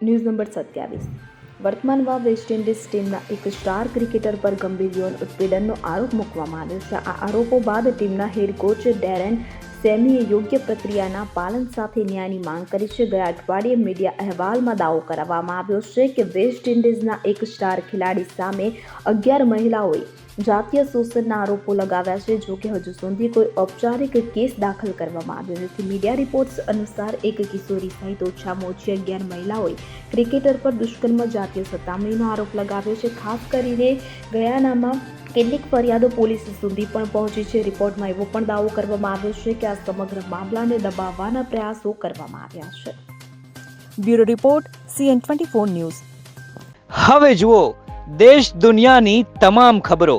News number સત્યાવીસ. વર્તમાનમાં West Indies ટીમના એક સ્ટાર ક્રિકેટર પર ગંભીર યૌન ઉત્પીડનનો આરોપ મૂકવામાં આવ્યો છે. આ આરોપો બાદ ટીમના હેડ કોચ ડેરેન સેમીએ યોગ્ય પ્રક્રિયાના પાલન સાથે ન્યાયની માંગ કરી છે. ગયા અઠવાડિયે મીડિયા અહેવાલમાં દાવો કરવામાં આવ્યો છે કે વેસ્ટ ઇન્ડિઝના એક સ્ટાર ખેલાડી સામે અગિયાર મહિલાઓએ જાતીય શોષણના આરોપો લગાવ્યા છે જો કે હજુ સુધી કોઈ ઔપચારિક કેસ દાખલ કરવામાં આવ્યો નથી. મીડિયા રિપોર્ટ્સ અનુસાર એક કિશોરી સહિત ઓછામાં ઓછી અગિયાર મહિલાઓએ ક્રિકેટર પર દુષ્કર્મ જાતીય સતામણીનો આરોપ લગાવ્યો છે. ખાસ કરીને ગયાનામાં કેટલીક ફરિયાદો પોલીસ સુધી પણ પહોંચી છે. રિપોર્ટમાં એવો પણ દાવો કરવામાં આવ્યો છે કે આ સમગ્ર મામલાને દબાવવાના પ્રયાસો કરવામાં આવ્યા છે. Bureau report CN twenty four news. હવે જુઓ દેશ દુનિયાની તમામ ખબરો.